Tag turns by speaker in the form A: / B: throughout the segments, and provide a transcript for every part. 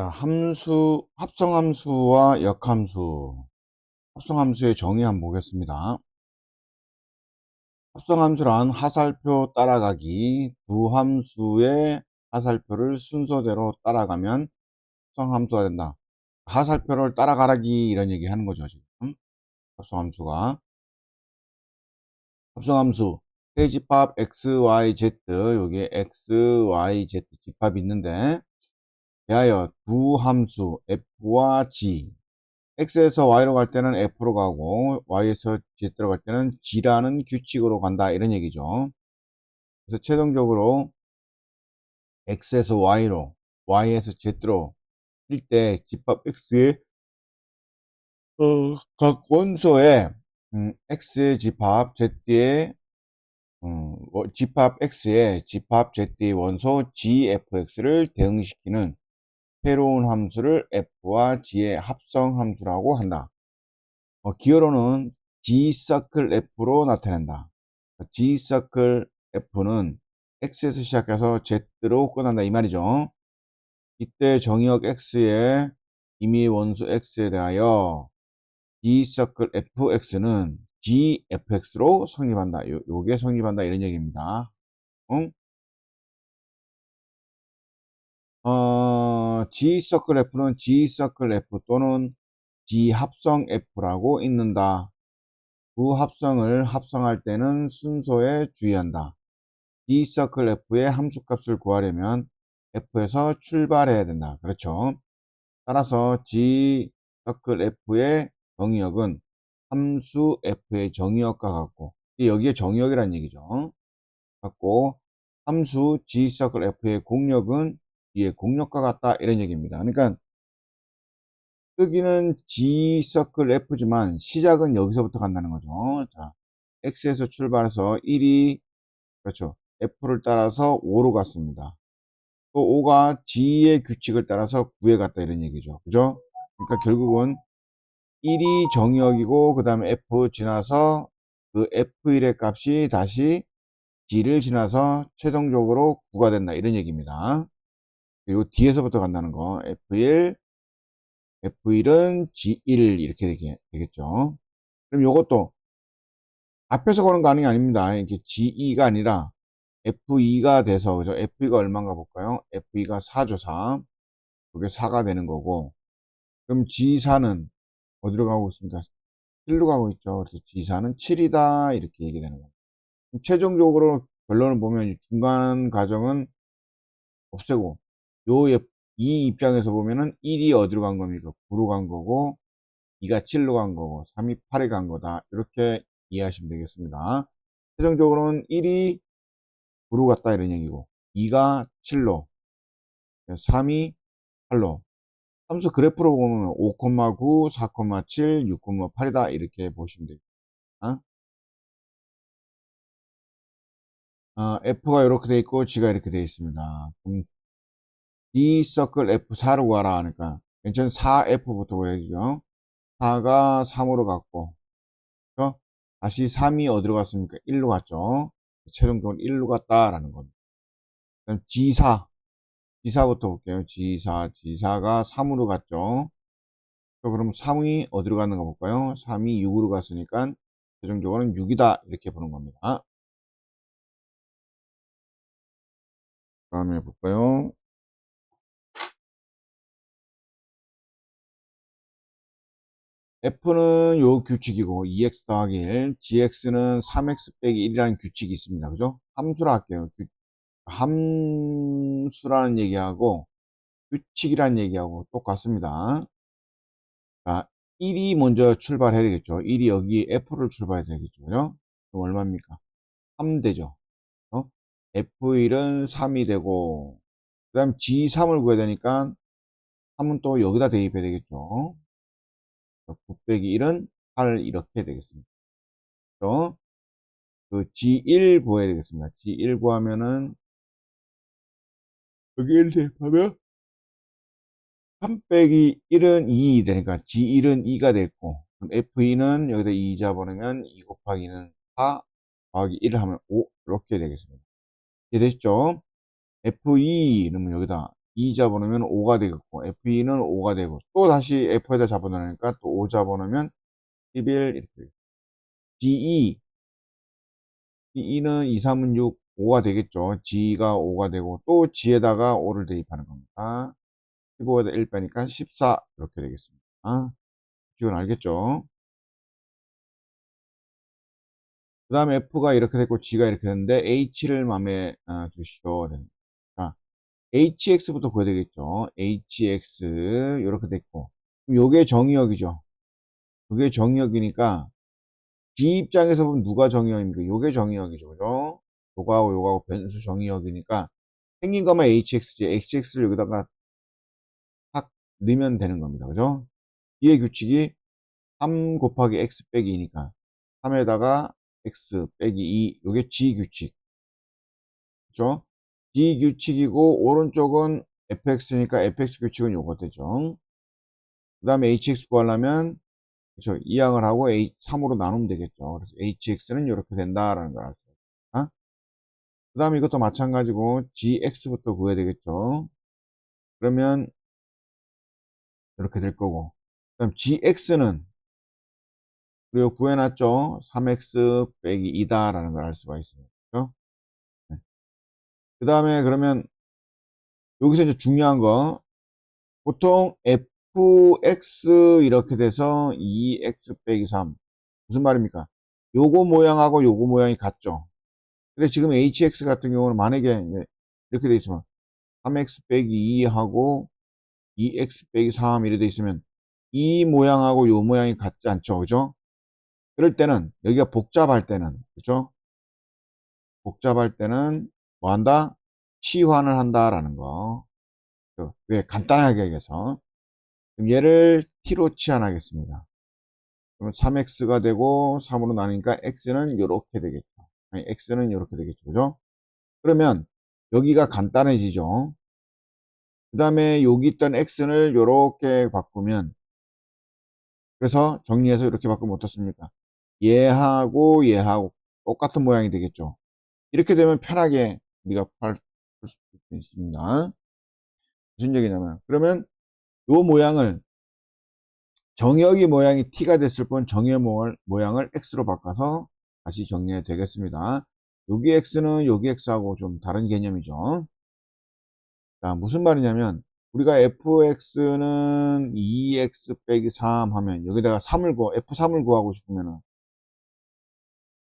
A: 자, 함수, 합성함수와 역함수. 합성함수의 정의 한번 보겠습니다. 합성함수란 하살표 따라가기, 두 함수의 하살표를 순서대로 따라가면 합성함수가 된다. 하살표를 따라가라기 이런 얘기 하는 거죠, 지금. 합성함수가. 합성함수, 세집합 x, y, z, 여기에 x, y, z 집합이 있는데, 대하여 두 함수 f와 g x에서 y로 갈 때는 f로 가고 y에서 z로 갈 때는 g라는 규칙으로 간다. 이런 얘기죠. 그래서 최종적으로 x에서 y로 y에서 z로 뛸 때 집합 x의 어, 각 원소의 음, x의 집합 z의 음, 집합 x의 집합 z의 원소 gfx를 대응시키는 새로운 함수를 f와 g의 합성 함수라고 한다. 어, 기어로는 g-circle f로 나타낸다. g-circle f는 x에서 시작해서 z로 끝난다 이 말이죠. 이때 정의역 x의 임의 원수 x에 대하여 g-circle fx는 gfx로 성립한다. 요, 요게 성립한다 이런 얘기입니다. 응? 어, G-서클 F는 G-서클 F 또는 G-합성 F라고 읽는다. 두 합성을 합성할 때는 순서에 주의한다. G-서클 F의 함수값을 구하려면 F에서 출발해야 된다. 그렇죠. 따라서 G-서클 F의 정의역은 함수 F의 정의역과 같고 여기에 정의역이란 얘기죠. 같고 함수 G-서클 F의 공역은 예, 공력과 같다 이런 얘기입니다. 그러니까 여기는 G 서클 F지만 시작은 여기서부터 간다는 거죠. 자, X에서 출발해서 1이 그렇죠. F를 따라서 5로 갔습니다. 또 5가 G의 규칙을 따라서 9에 갔다 이런 얘기죠. 그죠? 그러니까 결국은 1이 정의역이고 그 다음에 F 지나서 그 F1의 값이 다시 G를 지나서 최종적으로 9가 된다 이런 얘기입니다. 그리고 뒤에서부터 간다는 거. F1 F1은 G1 이렇게 되겠죠. 그럼 이것도 앞에서 거는 게 아닙니다. 이게 G2가 아니라 F2가 돼서 그죠? F2가 얼마인가 볼까요? F2가 4죠 4 그게 4가 되는 거고. 그럼 G4는 어디로 가고 있습니까? 7로 가고 있죠. 그래서 G4는 7이다. 이렇게 얘기되는 거예요 최종적으로 결론을 보면 중간 과정은 없애고 요, 이 입장에서 보면은 1이 어디로 간 겁니까? 9로 간 거고, 2가 7로 간 거고, 3이 8에 간 거다. 이렇게 이해하시면 되겠습니다. 최종적으로는 1이 9로 갔다 이런 얘기고, 2가 7로, 3이 8로. 함수 그래프로 보면 5,9, 4,7, 6,8이다. 이렇게 보시면 되겠습니다. 아, F가 이렇게 돼 있고, G가 이렇게 돼 있습니다. 그럼 D 서클 F4로 가라 하니까 괜찮 4F부터 보여야죠. 4가 3으로 갔고 그렇죠? 다시 3이 어디로 갔습니까? 1로 갔죠. 최종적으로 1로 갔다라는 겁니다. 그럼 G4 G4부터 볼게요. G4 G4가 3으로 갔죠. 그럼 3이 어디로 갔는가 볼까요? 3이 6으로 갔으니까 최종적으로는 6이다 이렇게 보는 겁니다. 다음에 볼까요? F는 요 규칙이고 2x 더하기 1, gx는 3x 빼기 1이라는 규칙이 있습니다. 그죠? 함수라 할게요. 규, 함수라는 얘기하고 규칙이라는 얘기하고 똑같습니다. 자, 1이 먼저 출발해야 되겠죠. 1이 여기 F를 출발해야 되겠죠. 그죠? 그럼 얼마입니까? 3 되죠. 어? F1은 3이 되고 그 다음 G3을 구해야 되니까 3은 또 여기다 대입해야 되겠죠. 9 빼기 1은 8 이렇게 되겠습니다. 또, 그 G1 구해야 되겠습니다. G1 구하면은 여기 1 대입하면 3 빼기 1은 2 되니까 G1은 2가 됐고 그럼 F2는 여기다 2 잡아놓으면 2 곱하기 2는 4 더하기 1을 하면 5 이렇게 되겠습니다. 이해 되시죠? F2 그러면 여기다 2 잡아놓으면 5가 되겠고, F2는 5가 되고, 또 다시 F에다 잡아놓으니까 또 5 잡아놓으면 11, 이렇게. G2, G2는 2, 3은 6, 5가 되겠죠. G가 5가 되고, 또 G에다가 5를 대입하는 겁니다. 15에다 1 빼니까 14, 이렇게 되겠습니다. 지금 알겠죠? 그 다음에 F가 이렇게 됐고 G가 이렇게 됐는데 H를 마음에 아, 두시오. 자, HX부터 구해야 되겠죠. HX 이렇게 됐고 요게 정의역이죠. 요게 정의역이니까 G 입장에서 보면 누가 정의역입니까? 요게 정의역이죠. 그죠? 요거하고 요거하고 변수 정의역이니까 생긴 것만 HX지 HX를 여기다가 딱 넣으면 되는 겁니다. 그죠? G의 규칙이 3 곱하기 X 빼기 2니까 3에다가 x 빼기 2 요게 g 규칙 그죠 g 규칙이고 오른쪽은 fx니까 fx 규칙은 요거 되죠. 그 다음에 hx 구하려면 그죠 이항을 하고 3으로 나누면 되겠죠. 그래서 hx는 이렇게 된다라는 걸 알 수 있다 그 다음에 이것도 마찬가지고 gx부터 구해야 되겠죠. 그러면 이렇게 될 거고. 그 다음 gx는 그리고 구해놨죠. 3x 빼기 2다라는 걸 알 수가 있습니다. 그 다음에 그러면 여기서 이제 중요한 거 보통 fx 이렇게 돼서 2x 빼기 3 무슨 말입니까? 요거 모양하고 요거 모양이 같죠. 근데 지금 hx 같은 경우는 만약에 이렇게 돼 있으면 3x 빼기 2하고 2x 빼기 3 이렇게 돼 있으면 이 모양하고 요 모양이 같지 않죠. 그죠? 그럴 때는 여기가 복잡할 때는 그죠? 복잡할 때는 뭐 한다? 치환을 한다라는 거. 왜 간단하게 얘기해서 그럼 얘를 t로 치환하겠습니다. 그러면 3x가 되고 3으로 나누니까 x는 이렇게 되겠죠. 아니 x는 이렇게 되겠죠. 그죠? 그러면 여기가 간단해지죠. 그 다음에 여기 있던 x를 이렇게 바꾸면 그래서 정리해서 이렇게 바꾸면 어떻습니까? 얘하고 얘하고 똑같은 모양이 되겠죠. 이렇게 되면 편하게 우리가 풀수 있습니다. 무슨 얘기냐면 그러면 요 모양을 정역이 모양이 t가 됐을 뿐 정의 모양을 x로 바꿔서 다시 정리해 되겠습니다. 여기 x는 여기 x하고 좀 다른 개념이죠. 자, 무슨 말이냐면 우리가 fx는 2x 빼기 3 하면 여기다가 3을 구하, f3을 구하고 싶으면은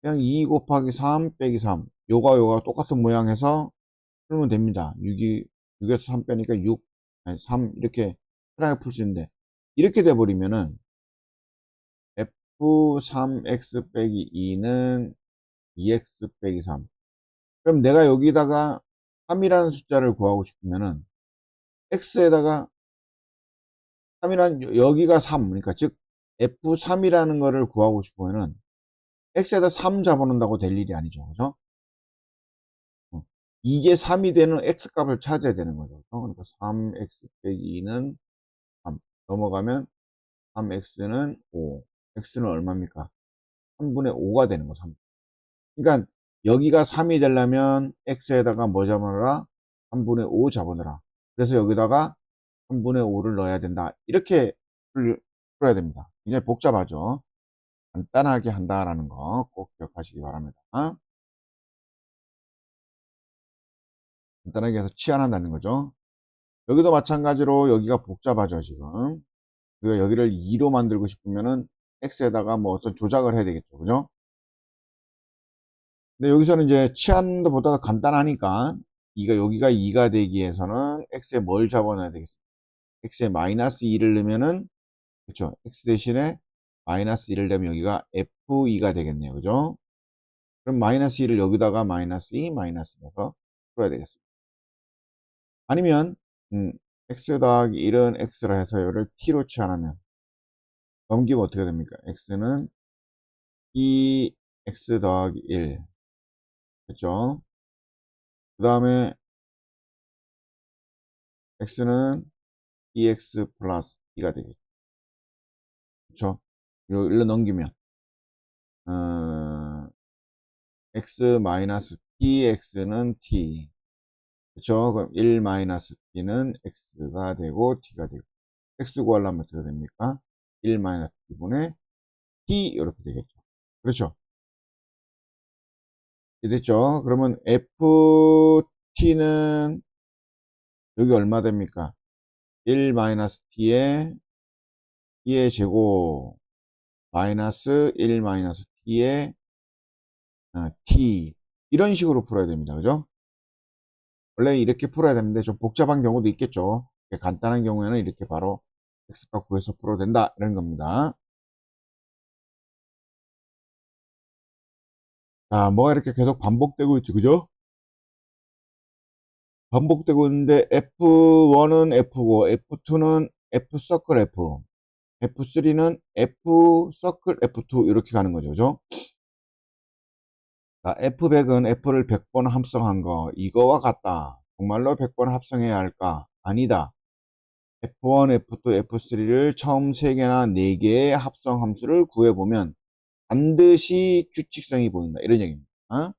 A: 그냥 2 곱하기 3 빼기 3 요가 요가 똑같은 모양 해서 풀면 됩니다 6이 6에서 3 빼니까 6 아니 3 이렇게 편하게 풀 수 있는데 이렇게 돼 버리면은 f3x 빼기 2는 2x 빼기 3 그럼 내가 여기다가 3이라는 숫자를 구하고 싶으면은 x에다가 3이란 여기가 3 그러니까 즉 f3이라는 거를 구하고 싶으면은 x에다 3 잡아놓는다고 될 일이 아니죠. 그죠? 어, 이게 3이 되는 x값을 찾아야 되는 거죠. 그러니까 3x 빼기 2는 3 넘어가면 3x는 5 x는 얼마입니까? 3분의 5가 되는 거 3. 그러니까 여기가 3이 되려면 x에다가 뭐 잡아넣어라? 3분의 5 잡아넣어라. 그래서 여기다가 3분의 5를 넣어야 된다. 이렇게 풀어야 됩니다. 굉장히 복잡하죠. 간단하게 한다라는 거 꼭 기억하시기 바랍니다. 간단하게 해서 치환한다는 거죠. 여기도 마찬가지로 여기가 복잡하죠, 지금. 우리가 여기를 2로 만들고 싶으면은 x에다가 뭐 어떤 조작을 해야 되겠죠. 그죠? 근데 여기서는 이제 치환도 보다 더 간단하니까 2가 여기가 2가 되기 위해서는 x에 뭘 잡아놔야 되겠습니까? x에 마이너스 2를 넣으면은 그렇죠. x 대신에 마이너스 1을 되면 여기가 F2가 되겠네요. 그죠? 그럼 마이너스 1을 여기다가 마이너스 2, 마이너스 2에서 풀어야 되겠습니다. 아니면 음, x 더하기 1은 x라 해서 이를 t로 치환하면 넘기면 어떻게 됩니까? x는 2 x 더하기 1 됐죠? 그 다음에 x는 2x 플러스 2가 되겠죠. 그렇죠? 요 일로 넘기면 어, x 마이너스 tx는 t 그쵸? 그럼 1 마이너스 t는 x가 되고 t가 되고 x 구하려면 어떻게 됩니까? 1 마이너스 t분의 t 이렇게 되겠죠. 그렇죠? 됐죠? 그러면 ft는 여기 얼마 됩니까? 1 마이너스 t의 t의 제곱 마이너스 1 마이너스 t의 어, t 이런 식으로 풀어야 됩니다. 그죠? 원래 이렇게 풀어야 되는데 좀 복잡한 경우도 있겠죠. 간단한 경우에는 이렇게 바로 x값 구해서 풀어도 된다 이런 겁니다. 자, 뭐가 이렇게 계속 반복되고 있죠. 그죠? 반복되고 있는데 F1은 F고 F2는 F 서클 F F3는 F 서클 F2 이렇게 가는 거죠. 그죠? 자, F100은 F를 100번 합성한 거 이거와 같다. 정말로 100번 합성해야 할까? 아니다. F1, F2, F3를 처음 3개나 4개의 합성 함수를 구해보면 반드시 규칙성이 보인다. 이런 얘기입니다. 어?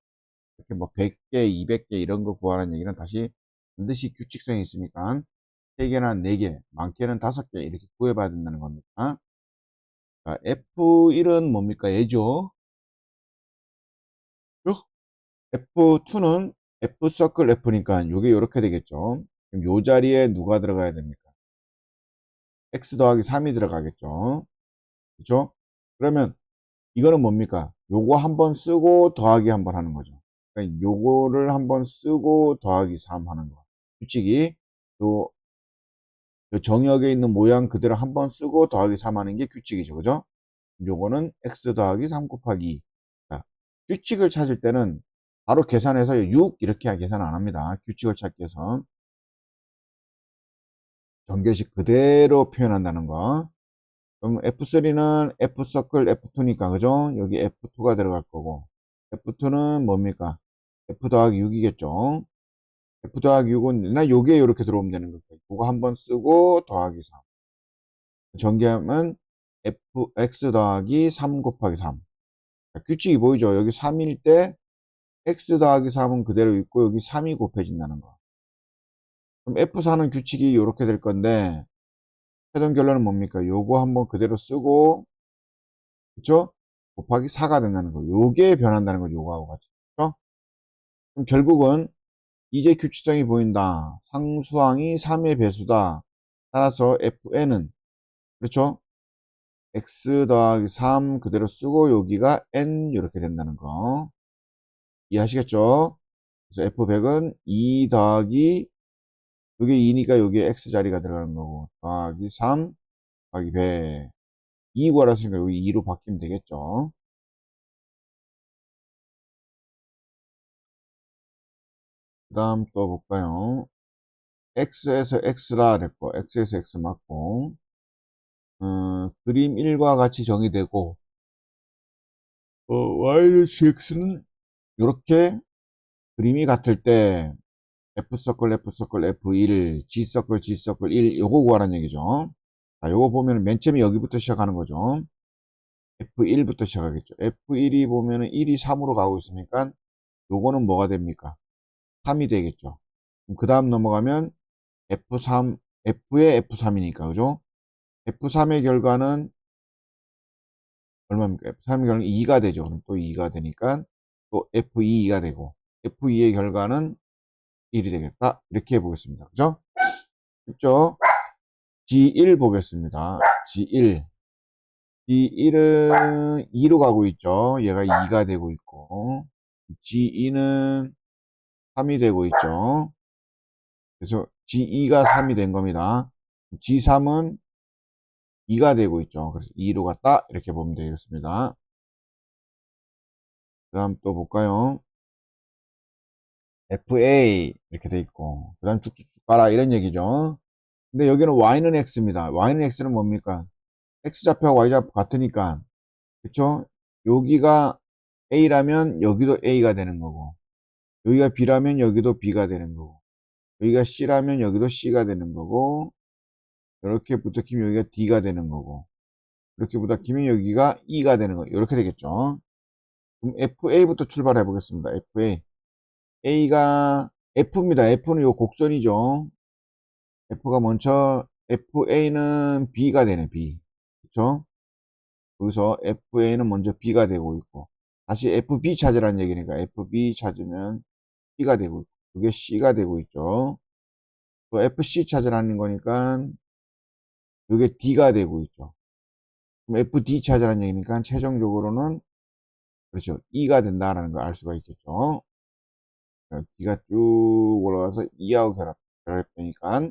A: 이렇게 뭐 100개, 200개 이런 거 구하라는 얘기는 다시 반드시 규칙성이 있으니까 3개나 4개, 많게는 5개 이렇게 구해봐야 된다는 겁니다. 자, F1은 뭡니까? 얘죠. F2는 F 서클 F니까 요게 이렇게 되겠죠. 그럼 요 자리에 누가 들어가야 됩니까? X 더하기 3이 들어가겠죠. 그렇죠? 그러면 이거는 뭡니까? 요거 한 번 쓰고 더하기 한 번 하는 거죠. 그러니까 요거를 한 번 쓰고 더하기 3 하는 거. 규칙이 요, 요 정역에 있는 모양 그대로 한 번 쓰고 더하기 3 하는 게 규칙이죠. 그죠? 요거는 x 더하기 3 곱하기 2. 자, 규칙을 찾을 때는 바로 계산해서 6 이렇게 계산 안 합니다. 규칙을 찾기 위해서. 전개식 그대로 표현한다는 거. 그럼 F3는 F 서클 F2니까, 그죠? 여기 F2가 들어갈 거고. F2는 뭡니까? F 더하기 6이겠죠? F 더하기 6은, 나 요게 이렇게 들어오면 되는 거예요. 그거 한번 쓰고 더하기 3. 전개하면 F, X 더하기 3 곱하기 3. 자, 규칙이 보이죠? 여기 3일 때 X 더하기 3은 그대로 있고 여기 3이 곱해진다는 거. 그럼 F4는 규칙이 이렇게 될 건데 최종 결론은 뭡니까? 요거 한번 그대로 쓰고 그쵸? 곱하기 4가 된다는 거. 요게 변한다는 거죠. 요거하고 같이. 그쵸? 그럼 결국은 이제 규칙성이 보인다. 상수항이 3의 배수다. 따라서 fn은 그렇죠? x 더하기 3 그대로 쓰고 여기가 n 이렇게 된다는 거. 이해하시겠죠? 그래서 f100은 2 더하기 요게 2니까 여기에 x 자리가 들어가는 거고 더하기 3 더하기 100 2 구하라으니까 여기 2로 바뀌면 되겠죠? 그 다음 또 볼까요? x에서 x라 됐고 x에서 x 맞고 어, 그림 1과 같이 정의되고 어, y-x는 이렇게 그림이 같을 때 F서클, F서클, F1, G서클, G서클 1 요거 구하라는 얘기죠. 자, 요거 보면 맨 처음에 여기부터 시작하는 거죠. F1부터 시작하겠죠. F1이 보면은 1이 3으로 가고 있으니까 요거는 뭐가 됩니까? 3이 되겠죠. 그 다음 넘어가면 F3, F의 F3이니까, 그죠? F3의 결과는 얼마입니까? F3의 결과는 2가 되죠. 그럼 또 2가 되니까 또 F2가 되고 F2의 결과는 1이 되겠다. 이렇게 해보겠습니다. 그죠? 쉽죠? G1 보겠습니다. G1. G1은 2로 가고 있죠. 얘가 2가 되고 있고. G2는 3이 되고 있죠. 그래서 G2가 3이 된 겁니다. G3은 2가 되고 있죠. 그래서 2로 갔다. 이렇게 보면 되겠습니다. 그 다음 또 볼까요? FA 이렇게 돼 있고 그 다음 쭉쭉쭉 가라 이런 얘기죠. 근데 여기는 Y는 X입니다. Y는 X는 뭡니까? X좌표와 Y좌표 같으니까 그쵸? 여기가 A라면 여기도 A가 되는 거고 여기가 B라면 여기도 B가 되는 거고 여기가 C라면 여기도 C가 되는 거고 이렇게 붙어키면 여기가 D가 되는 거고 이렇게 붙어키면 여기가 E가 되는 거 이렇게 되겠죠 FA부터 출발해 보겠습니다 FA A가 F입니다. F는 요 곡선이죠. F가 먼저 FA는 B가 되네, B. 그쵸? 여기서 FA는 먼저 B가 되고 있고, 다시 FB 찾으라는 얘기니까 FB 찾으면 B가 되고 있고, 그게 C가 되고 있죠. 또 FC 찾으라는 거니까, 이게 D가 되고 있죠. 그럼 FD 찾으라는 얘기니까, 최종적으로는, 그렇죠. E가 된다라는 걸 알 수가 있겠죠. D가 쭉 올라가서 E하고 결합, 결합되니까,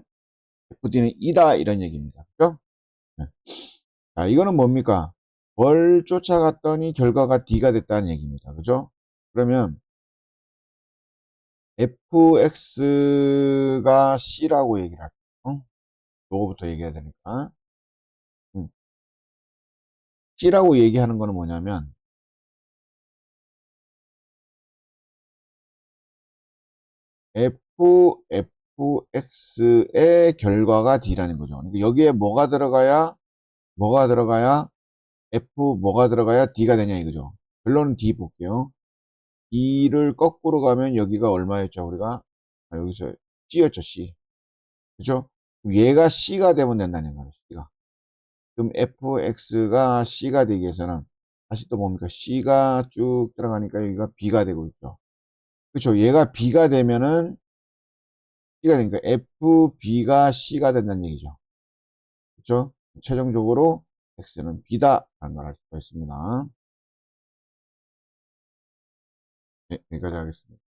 A: FD는 2다, 이런 얘기입니다. 그죠? 네. 자, 이거는 뭡니까? 뭘 쫓아갔더니 결과가 D가 됐다는 얘기입니다. 그죠? 그러면 fx가 c라고 얘기를 할게요. 어? 요거부터 얘기해야 되니까. 음. c라고 얘기하는 거는 뭐냐면 f, fx의 결과가 D라는 거죠. 그러니까 여기에 뭐가 들어가야, 뭐가 들어가야, f 뭐가 들어가야 D가 되냐 이거죠. 결론은 D 볼게요. D를 거꾸로 가면 여기가 얼마였죠, 우리가? 아, 여기서 C였죠, C. 그죠? 얘가 C가 되면 된다는 거예요, C가. 그럼 fx가 C가 되기 위해서는 다시 또 뭡니까? C가 쭉 들어가니까 여기가 B가 되고 있죠. 그쵸? 얘가 B가 되면은 C가 되니까 FB가 C가 된다는 얘기죠. 그쵸? 최종적으로 X는 B다 라는 걸 알 수가 있습니다. 네, 여기까지 하겠습니다.